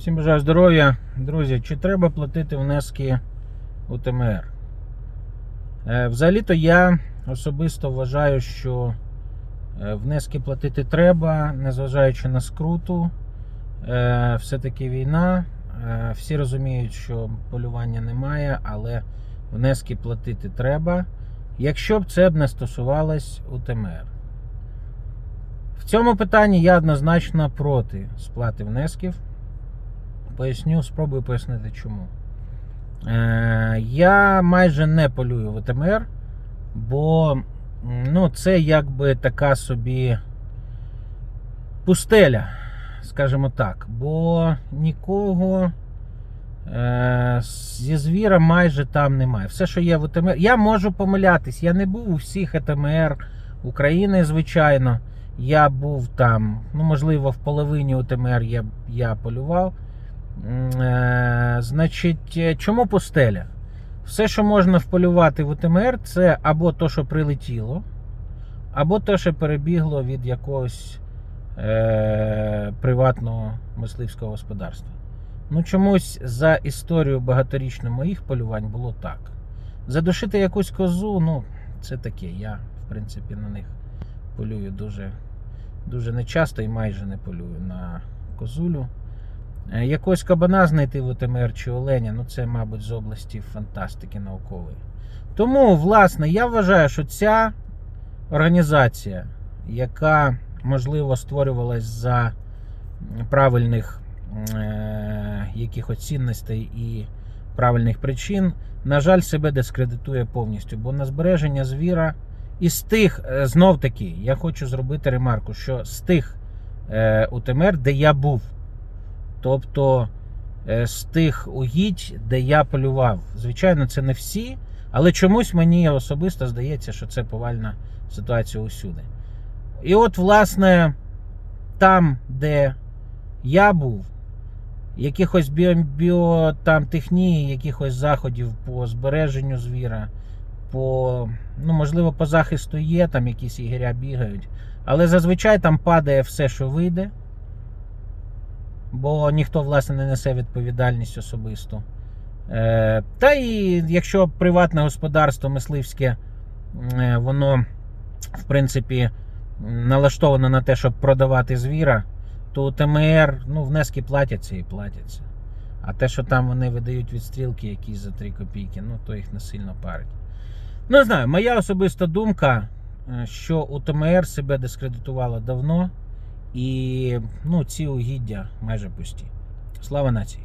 Всім бажаю здоров'я. Друзі, чи треба платити внески у ТМР? Е, Взагалі-то я особисто вважаю, що е, внески платити треба, незважаючи на скруту. Е, Все-таки війна. Всі розуміють, що полювання немає, але внески платити треба, якщо б це б не стосувалось УТМР. В цьому питанні я однозначно проти сплати внесків. Поясню, спробую пояснити чому. Е, я майже не полюю в ВТМР, бо ну, це якби така собі пустеля, скажімо так. Бо нікого е, зі звіра майже там немає. Все, що є в ВТМР. Я можу помилятись, я не був у всіх ЕТМР України, звичайно. Я був там, ну, можливо, в половині УТМР я, я полював. Е, значить, е, чому пустеля? Все, що можна вполювати в УТМР, це або то, що прилетіло, або то, що перебігло від якогось е, приватного мисливського господарства. Ну, чомусь за історію багаторічну моїх полювань було так. Задушити якусь козу, ну, це таке. Я, в принципі, на них полюю дуже, дуже нечасто і майже не полюю на козулю. Е, Якогось кабана знайти в ОТМР чи оленя, ну це, мабуть, з області фантастики наукової. Тому, власне, я вважаю, що ця організація, яка, можливо, створювалась за правильних е, якихось цінностей і правильних причин, на жаль, себе дискредитує повністю. Бо на збереження звіра із тих, е, знов таки, я хочу зробити ремарку, що з тих е, УТМР, де я був, Тобто е, з тих угідь, де я полював. Звичайно, це не всі, але чомусь мені особисто здається, що це повальна ситуація усюди. І от, власне, там, де я був, якихось біо, там, технії, якихось заходів по збереженню звіра, по, ну, можливо, по захисту є, там якісь ігоря бігають. Але зазвичай там падає все, що вийде бо ніхто, власне, не несе відповідальність особисту. Е, Та і якщо приватне господарство мисливське, е, воно, в принципі, налаштовано на те, щоб продавати звіра, то ТМР ну, внески платяться і платяться. А те, що там вони видають відстрілки якісь за 3 копійки, ну то їх не сильно парить. Ну, не знаю, моя особиста думка, е, що УТМР себе дискредитувало давно. І ну, ці угіддя майже пусті. Слава нації!